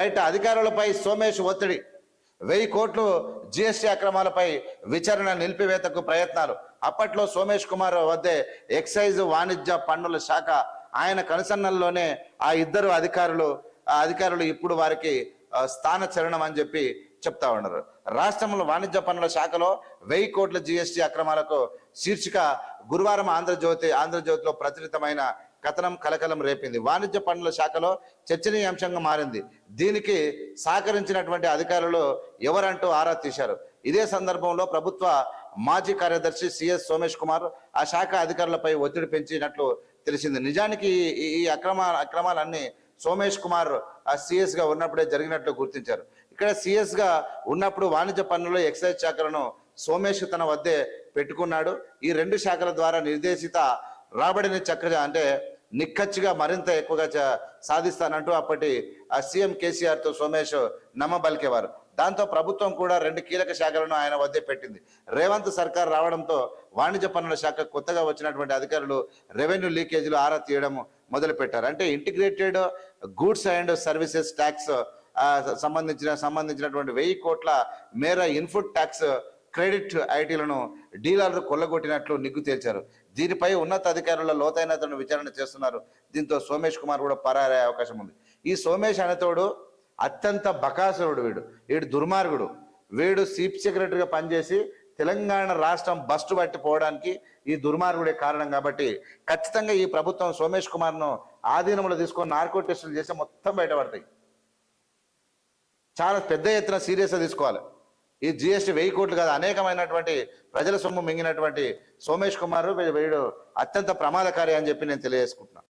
Right అధికారులపై సోమేష్ ఒత్తిడి. వెయ్యి కోట్లు జిఎస్టీ అక్రమాలపై విచారణ నిలిపివేతకు ప్రయత్నాలు. అప్పట్లో సోమేష్ కుమార్ వద్దే ఎక్సైజ్ వాణిజ్య పన్నుల శాఖ ఆయన కనుసన్నల్లోనే ఆ ఇద్దరు అధికారులు ఆ అధికారులు ఇప్పుడు వారికి స్థాన చరణం అని చెప్పి చెప్తా ఉన్నారు. రాష్ట్రంలో వాణిజ్య పన్నుల శాఖలో వెయ్యి కోట్ల జిఎస్టీ అక్రమాలకు శీర్షిక గురువారం ఆంధ్రజ్యోతి ఆంధ్రజ్యోతిలో ప్రచురితమైన కథనం కలకలం రేపింది. వాణిజ్య పన్నుల శాఖలో చర్చనీయాంశంగా మారింది. దీనికి సహకరించినటువంటి అధికారులు ఎవరంటూ ఆరా తీశారు. ఇదే సందర్భంలో ప్రభుత్వ మాజీ కార్యదర్శి సిఎస్ సోమేష్ కుమార్ ఆ శాఖ అధికారులపై ఒత్తిడి పెంచినట్లు తెలిసింది. నిజానికి ఈ- ఈ అక్రమ అక్రమాలన్నీ సోమేష్ కుమార్ ఆ సిఎస్గా ఉన్నప్పుడే జరిగినట్లు గుర్తించారు. ఇక్కడ సిఎస్గా ఉన్నప్పుడు వాణిజ్య పన్నులు ఎక్సైజ్ శాఖలను సోమేష్ తన వద్దే పెట్టుకున్నాడు. ఈ రెండు శాఖల ద్వారా నిర్దేశిత రాబడిని చక్కగా అంటే నిక్కచ్చిగా మరింత ఎక్కువగా చ- సాధిస్తానంటూ అప్పటి ఆ సీఎం కేసీఆర్తో సోమేష్ నమ్మబలికేవారు. దాంతో ప్రభుత్వం కూడా రెండు కీలక శాఖలను ఆయన వద్దే పెట్టింది. రేవంత్ సర్కార్ రావడంతో వాణిజ్య పన్నుల శాఖ కొత్తగా వచ్చినటువంటి అధికారులు రెవెన్యూ లీకేజీలు ఆరా తీయడం మొదలుపెట్టారు. అంటే integrated goods and services tax సంబంధించిన సంబంధించినటువంటి వెయ్యి కోట్ల మేర ఇన్పుట్ ట్యాక్స్ క్రెడిట్ ఐటీలను డీలర్లు కొల్లగొట్టినట్లు నిగ్గు తేల్చారు. దీనిపై ఉన్నత అధికారుల లోతైన విచారణ చేస్తున్నారు. దీంతో సోమేష్ కుమార్ కూడా పరారే అవకాశం ఉంది. ఈ సోమేష్ అనేతోడు అత్యంత బకాసురుడు వీడు. వీడు దుర్మార్గుడు. వీడు చీఫ్ సెక్రటరీగా పనిచేసి తెలంగాణ రాష్ట్రం బస్టు పట్టిపోవడానికి ఈ దుర్మార్గుడే కారణం కాబట్టి ఖచ్చితంగా ఈ ప్రభుత్వం సోమేష్ కుమార్ను ఆధీనంలో తీసుకొని నార్కో టెస్టులు చేస్తే మొత్తం బయటపడతాయి. చాలా పెద్ద ఎత్తున సీరియస్గా తీసుకోవాలి. ఈ జిఎస్టీ వెయ్యి కోట్లు కాదు అనేకమైనటువంటి ప్రజల సొమ్ము మింగినటువంటి సోమేష్ కుమార్ వీడు అత్యంత ప్రమాదకారి అని చెప్పి నేను తెలియజేసుకుంటున్నాను